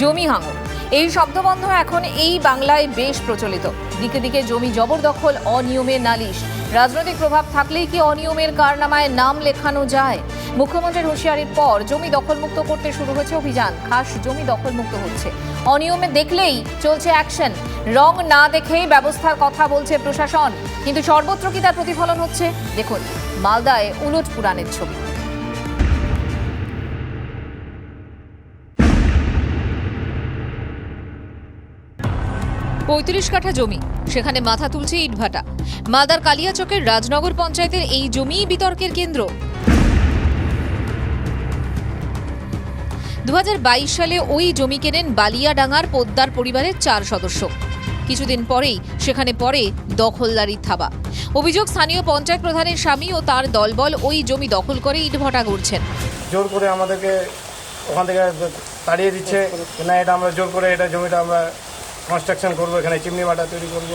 জমি হাঙর এই শব্দবন্ধ এখন এই বাংলায় বেশ প্রচলিত। দিকে দিকে জমি জবরদখল অনিয়মের নালিশ। রাজনৈতিক প্রভাব থাকলেই কি অনিয়মের কারনামায় নাম লেখানো যায়? মুখ্যমন্ত্রীর হুঁশিয়ারির পর জমি দখলমুক্ত করতে শুরু হয়েছে অভিযান। খাস জমি দখলমুক্ত হচ্ছে। অনিয়মে দেখলেই চলছে অ্যাকশন। রং না দেখেই ব্যবস্থার কথা বলছে প্রশাসন। কিন্তু সর্বত্র কি তার প্রতিফলন হচ্ছে? দেখুন, মালদায় উলট পুরাণের ছবি। পঁয়ত্রিশ কাঠা জমি। সেখানে মাথা তুলছে ইটভাটা। মালদার কালিয়াচকের রাজনগর পঞ্চায়েতের এই জমিই বিতর্কের কেন্দ্র। দু হাজার বাইশ সালে ওই জমি কেনেন বালিয়াডাঙ্গার পোদ্দার পরিবারের চার সদস্য। কিছুদিন পরেই সেখানে পরে দখলদারির থাবা। অভিযোগ স্থানীয় পঞ্চায়েত প্রধানের স্বামী ও তার দলবল ওই জমি দখল করে ইটভাটা করছেন জোর করে আমাদেরকে ওখান থেকে তাড়িয়ে দিচ্ছে না, এটা আমরা জোর করে, এটা জমিটা আমরা কনস্ট্রাকশন করব এখানে চিমনি বাটা তৈরি করব।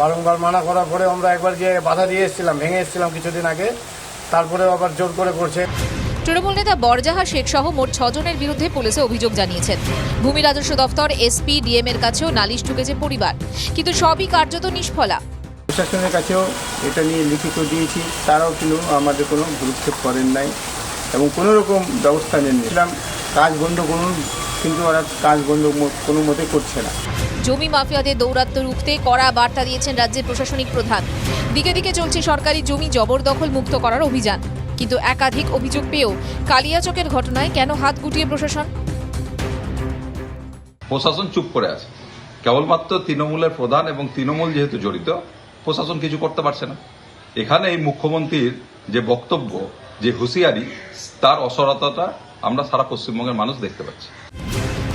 বারংবার মানা করার পরে আমরা একবার গিয়ে বাধা দিয়ে এসেছিলাম ভেঙে এসেছিলাম কিছুদিন আগে। তারপরেও আবার জোর করে করছে। তৃণমূল নেতা বরজাহা শেখ সহ মোট ছজনের বিরুদ্ধে পুলিশে অভিযোগ জানিয়েছেন। ভূমি রাজস্ব দফতর এসপি ডিএম এর কাছেও নালিশ ঢুকেছে পরিবার। কিন্তু সবই কার্যত নিষ্ফলা। প্রশাসনের কাছেও এটা নিয়ে লিখিত দিয়েছি তারাও কিন্তু আমাদের কোনো ভ্রুক্ষেপ করেন নাই। এবং কোনো রকম ব্যবস্থা নেননি কাজ বন্ধ করুন কিন্তু ওরা কাজ বন্ধ কোনো মতে করছে না। জমি মাফিয়াদের দৌরাত্ম্য রুখতে কড়া বার্তা দিয়েছেন রাজ্যের প্রশাসনিক প্রধান। দিকে দিকে চলছে সরকারি জমি জবরদখল মুক্ত করার অভিযান। কিন্তু একাধিক অভিযোগ পেয়েও কালিয়াচকের ঘটনায় কেন হাত গুটিয়ে প্রশাসন? প্রশাসন চুপ করে আছে। কেবলমাত্র তৃণমূলের প্রধান এবং তৃণমূল যেহেতু জড়িত প্রশাসন কিছু করতে পারছে না। এখানে এই মুখ্যমন্ত্রীর যে বক্তব্য যে হুঁশিয়ারি তার অসরতাটা আমরা সারা পশ্চিমবঙ্গের মানুষ দেখতে পাচ্ছি।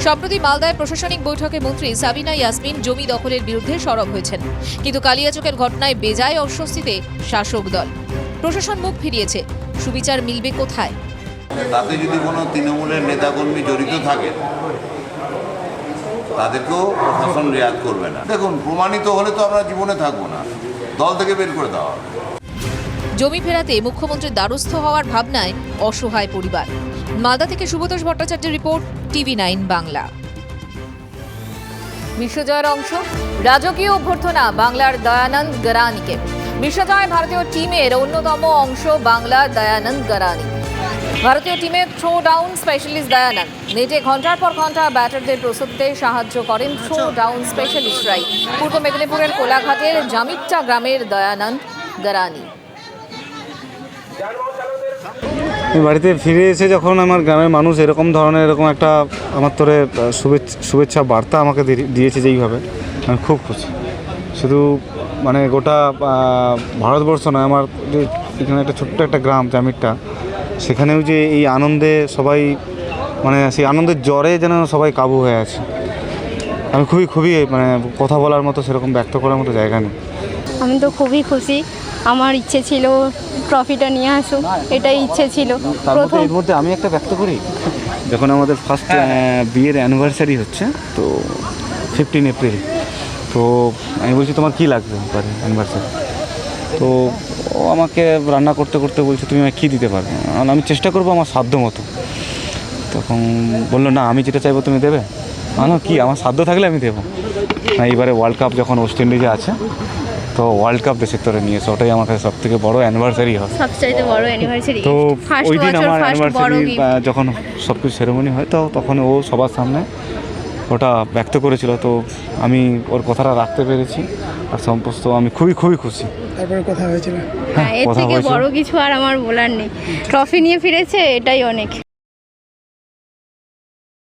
সম্প্রতি মালদায় প্রশাসনিক বৈঠকে মন্ত্রী সাবিনা ইয়াসমিন জমি দখলের বিরুদ্ধে সরব হয়েছেন। কিন্তু কালিয়াচকের ঘটনায় বেজায় অস্বস্তিতে শাসক দল। প্রশাসন মুখ ফিরিয়েছে। সুবিচার মিলবে কোথায়? তাতে যদি কোনো তৃণমূলের নেতাকর্মী জড়িত থাকে তাদেরকেও প্রশাসন রেয়াত করবে না। দেখুন প্রমাণিত হলে তো আমরা জীবনে থাকব না। দল থেকে বের করে দেওয়া হবে। জমি ফেরাতে মুখ্যমন্ত্রীর দ্বারস্থ হওয়ার ভাবনায় অসহায় পরিবার। মালদা থেকে সুব্রতোষ ভট্টাচার্যের রিপোর্ট, টিভি নাইন বাংলা। বিশ্বজয়ের অংশ, রাজকীয় অভ্যর্থনা, বাংলার দয়ানন্দ গরানিকে। বিশ্বজয় ভারতীয় টিমের অন্যতম অংশ বাংলার দয়ানন্দ গরানি। ভারতীয় টিমের থ্রো ডাউন স্পেশালিস্ট দয়ানন্দ। নেটে ঘণ্টার পর ঘণ্টা ব্যাটারদের প্রস্তুতিতে সাহায্য করেন থ্রো ডাউন স্পেশালিস্টরাই। পূর্ব মেদিনীপুরের কোলাঘাটের জামিট্টা গ্রামের দয়ানন্দ গরানি। বাড়িতে ফিরে এসে যখন আমার গ্রামের মানুষ এরকম ধরনের এরকম একটা আমার তোরে শুভেচ্ছা বার্তা আমাকে দিয়েছে যেইভাবে, আমি খুব খুশি। শুধু মানে গোটা ভারতবর্ষ নয়, আমার যে এখানে একটা ছোট্ট একটা গ্রাম জামিরটা সেখানেও যে এই আনন্দে সবাই মানে সেই আনন্দের জ্বরে যেন সবাই কাবু হয়ে আছে। আমি খুবই খুবই মানে কথা বলার মতো সেরকম ব্যক্ত করার মতো জায়গা নেই। আমি তো খুবই খুশি। আমার ইচ্ছে ছিল ট্রফিটা নিয়ে আসুক এটাই ইচ্ছে ছিল। প্রথম এর মধ্যে আমি একটা ব্যক্ত করি যখন আমাদের ফার্স্ট বিয়ের অ্যানিভার্সারি হচ্ছে তো ফিফটিন এপ্রিল তো আমি বলছি তোমার কী লাগবে এবারে অ্যানিভার্সারি তো ও আমাকে রান্না করতে করতে বলছে তুমি আমাকে কী দিতে পারবে? আমি আমি চেষ্টা করব আমার সাধ্য মতো। তখন বলল না আমি যেটা চাইব তুমি দেবে। আমি কি? আমার সাধ্য থাকলে আমি দেবো। না এইবারে ওয়ার্ল্ড কাপ যখন ওয়েস্ট ইন্ডিজে আছে তো ওয়ার্ল্ড কাপ দেশের তোরে নিয়েছে ওটাই আমার কাছে সব থেকে বড়ো অ্যানিভার্সারি হয়। সবচাইতে বড় অ্যানিভার্সারি তো ওই দিন আমার অ্যানিভার্সারি যখন সব কিছু সেরেমনি হয় তো তখন ও সবার সামনে ওটা ব্যক্ত করেছিল। তো আমি ওর কথাটা রাখতে পেরেছি আর সমস্ত আমি খুবই খুবই খুশি। হ্যাঁ এর কথা থেকে বড় কিছু আর আমার বলার নেই। ট্রফি নিয়ে ফিরেছে এটাই অনেক।